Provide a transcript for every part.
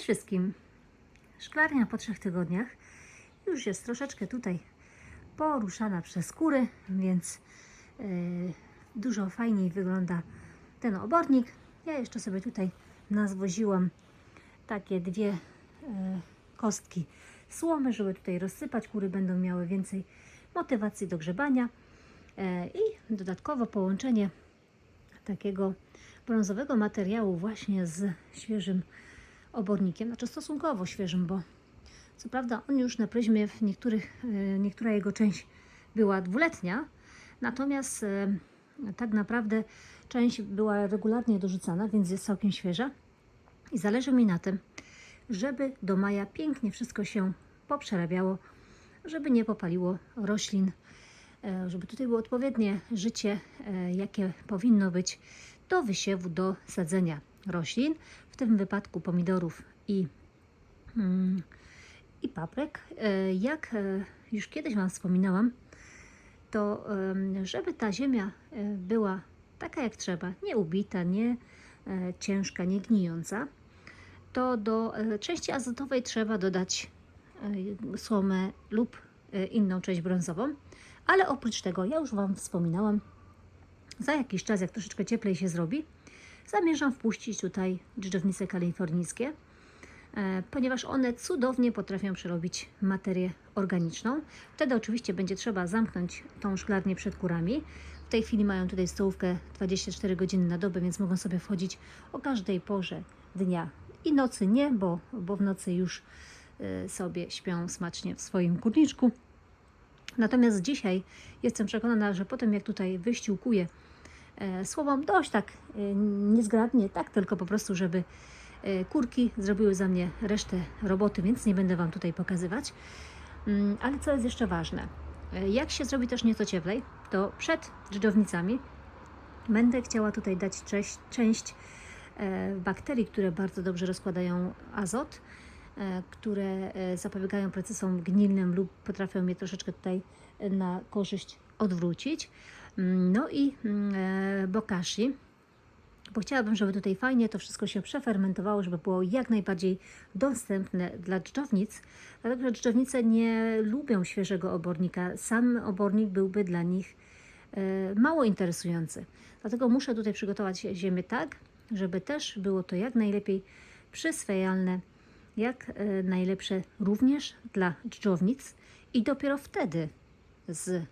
Cześć wszystkim. Szklarnia po trzech tygodniach już jest troszeczkę tutaj poruszana przez kury, więc yy, dużo fajniej wygląda ten obornik. Ja jeszcze sobie tutaj nazwoziłam takie dwie yy, kostki słomy, żeby tutaj rozsypać. Kury będą miały więcej motywacji do grzebania yy, i dodatkowo połączenie takiego brązowego materiału właśnie z świeżym obornikiem, znaczy stosunkowo świeżym, bo co prawda on już na pryzmie w niektórych, e, niektóra jego część była dwuletnia, natomiast e, tak naprawdę część była regularnie dorzucana, więc jest całkiem świeża. I zależy mi na tym, żeby do maja pięknie wszystko się poprzerabiało, żeby nie popaliło roślin, e, żeby tutaj było odpowiednie życie, jakie powinno być do wysiewu, do sadzenia roślin, w tym wypadku pomidorów i, mm, i papryk. E, Jak e, już kiedyś Wam wspominałam, to żeby ta ziemia e, była taka jak trzeba, nie ubita, nie ciężka, nie gnijąca, to do części azotowej trzeba dodać słomę lub inną część brązową. Ale oprócz tego, ja już Wam wspominałam, za jakiś czas, jak troszeczkę cieplej się zrobi, zamierzam wpuścić tutaj dżdżownice kalifornijskie, e, ponieważ one cudownie potrafią przerobić materię organiczną. Wtedy oczywiście będzie trzeba zamknąć tą szklarnię przed kurami. W tej chwili mają tutaj stołówkę 24 godziny na dobę, więc mogą sobie wchodzić o każdej porze dnia i nocy nie, bo, bo w nocy już e, sobie śpią smacznie w swoim kurniczku. Natomiast dzisiaj jestem przekonana, że potem jak tutaj wyściółkuję słowom dość tak e, niezgrabnie, tak tylko po prostu, żeby e, kurki zrobiły za mnie resztę roboty, więc nie będę Wam tutaj pokazywać. Mm, Ale co jest jeszcze ważne, e, jak się zrobi też nieco cieplej, to przed dżdżownicami będę chciała tutaj dać część, część e, bakterii, które bardzo dobrze rozkładają azot, e, które e, zapobiegają procesom gnilnym lub potrafią je troszeczkę tutaj e, na korzyść odwrócić. Mm, No i mm, e, bokashi, bo chciałabym, żeby tutaj fajnie to wszystko się przefermentowało, żeby było jak najbardziej dostępne dla dżdżownic, dlatego że dżdżownice nie lubią świeżego obornika. Sam obornik byłby dla nich e, mało interesujący. Dlatego muszę tutaj przygotować ziemię tak, żeby też było to jak najlepiej przyswajalne, jak e, najlepsze również dla dżdżownic i dopiero wtedy z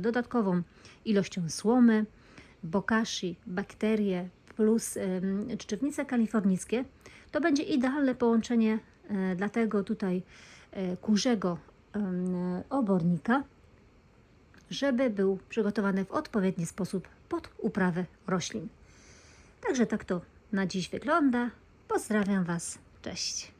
dodatkową ilością słomy, bokashi, bakterie plus dżdżownice kalifornijskie, to będzie idealne połączenie e, dla tego tutaj e, kurzego obornika, żeby był przygotowany w odpowiedni sposób pod uprawę roślin. Także tak to na dziś wygląda. Pozdrawiam Was. Cześć.